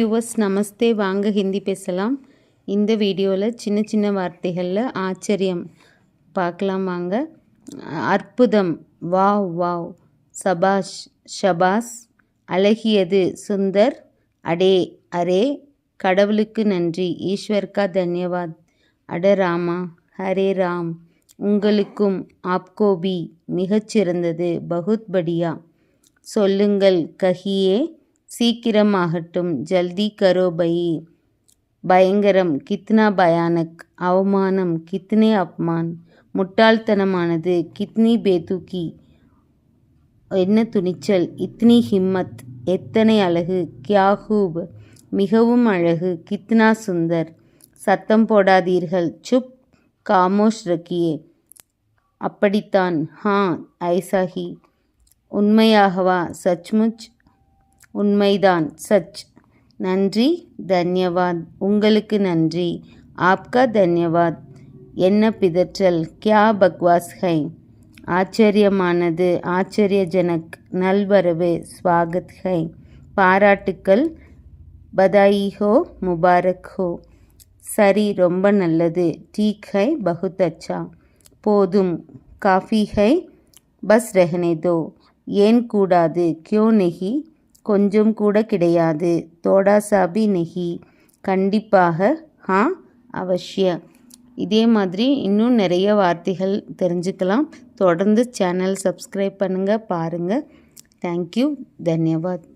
Viewers நமஸ்தே வாங்க ஹிந்தி பேசலாம். இந்த வீடியோவில் சின்ன சின்ன வார்த்தைகளில் ஆச்சரியம் பார்க்கலாம் வாங்க. அற்புதம். Wow wow. சபாஷ் ஷபாஸ். அழகியது. சுந்தர். அடே அரே. கடவுளுக்கு நன்றி. ஈஸ்வர்கா தன்யவாத். அட ராமா. ஹரே ராம். உங்களுக்கும் ஆப்கோபி மிகச்சிறந்தது. பகுத் படியா. சொல்லுங்கள் கஹியே. சீக்கிரமாகட்டும். ஜல்தி கரோ பயி பயங்கரம். கித்னா பயானக். அவமானம். கித்னே அப்மான். முட்டாள்தனமானது. கித்னி பேதுக்கி என்ன துணிச்சல். இத்னி ஹிம்மத். எத்தனை அழகு. கியாகூப் மிகவும் அழகு. கித்னா சுந்தர். சத்தம் போடாதீர்கள். சுப். காமோஷ் ரக்கியே. அப்படித்தான். ஹா. ஐசாஹி உண்மையாகவா? சச்முச். உண்மைதான் சச். நன்றி தன்யவாத். உங்களுக்கு நன்றி. ஆப்கா தன்யவாத். என்ன பிதற்றல். கியா பக்வாஸ் ஹை. ஆச்சரியமானது ஆச்சரியஜனக். நல்வரவு ஸ்வாகத் ஹை. பாராட்டுக்கள். பதாயி ஹோ முபாரக் ஹோ. சரி ரொம்ப நல்லது. டீக் ஹை பகுத் அச்சா போதும். Coffee high. பஸ் ரெஹனே தோ ஏன் கூடாது? கியோ நெகி கொஞ்சம் கூட கிடையாது. தோடா சாபி நெகி கண்டிப்பாக ஹா அவசிய இதே மாதிரி இன்னும் நிறைய வார்த்தைகள் தெரிஞ்சுக்கலாம். தொடர்ந்து சேனல் சப்ஸ்கிரைப் பண்ணுங்கள் பாருங்கள் தேங்க்யூ தன்யவாத்.